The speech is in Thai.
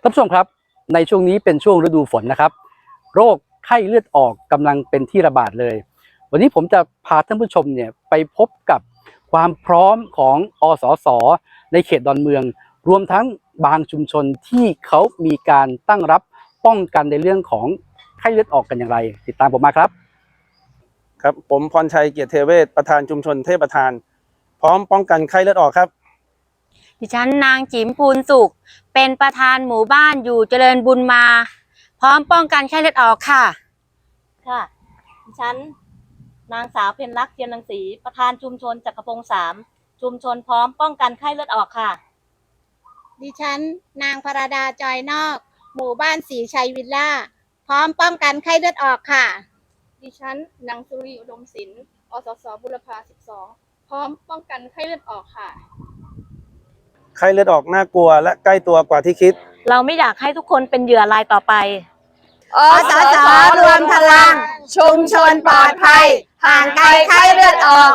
ท่านผู้ชมครับ ในช่วงนี้เป็นช่วงฤดูฝนนะครับ โรคไข้เลือดออกกำลังเป็นที่ระบาดเลย วันนี้ผมจะพาท่านผู้ชมเนี่ยไปพบกับความพร้อมของอสส ในเขตดอนเมือง รวมทั้งบางชุมชนที่เขามีการตั้งรับป้องกันในเรื่องของไข้เลือดออกกันอย่างไร ติดตามผมมาครับ ครับผมพรชัยเกียรติเทเวศประธานชุมชนเทพประธาน พร้อมป้องกันไข้เลือดออกครับ ดิฉันนางจิ๋มพูนสุข เป็นประธานหมู่บ้านอยู่เจริญบุญมา พร้อมป้องกันไข้เลือดออกค่ะ ค่ะ ดิฉันนางสาวเพ็ญรักเทียนรังสีประธานชุมชนจักรพงศ์สามชุมชนพร้อมป้องกันไข้เลือดออกค่ะ ดิฉัน นางพราดาจอยนอก หมู่บ้านสีชัยวิลล่า พร้อมป้องกันไข้เลือดออกค่ะ ดิฉันนางสุรีอุดมศิลป์อสสบุรพา 12 พร้อมป้องกันไข้เลือดออกค่ะ ไข้เลือดออกน่ากลัวและใกล้ตัวกว่าที่คิด เราไม่อยากให้ทุกคนเป็นเหยื่อรายต่อไป อสสรวมพลัง ชุมชนปลอดภัย ห่างไกลไข้เลือดออก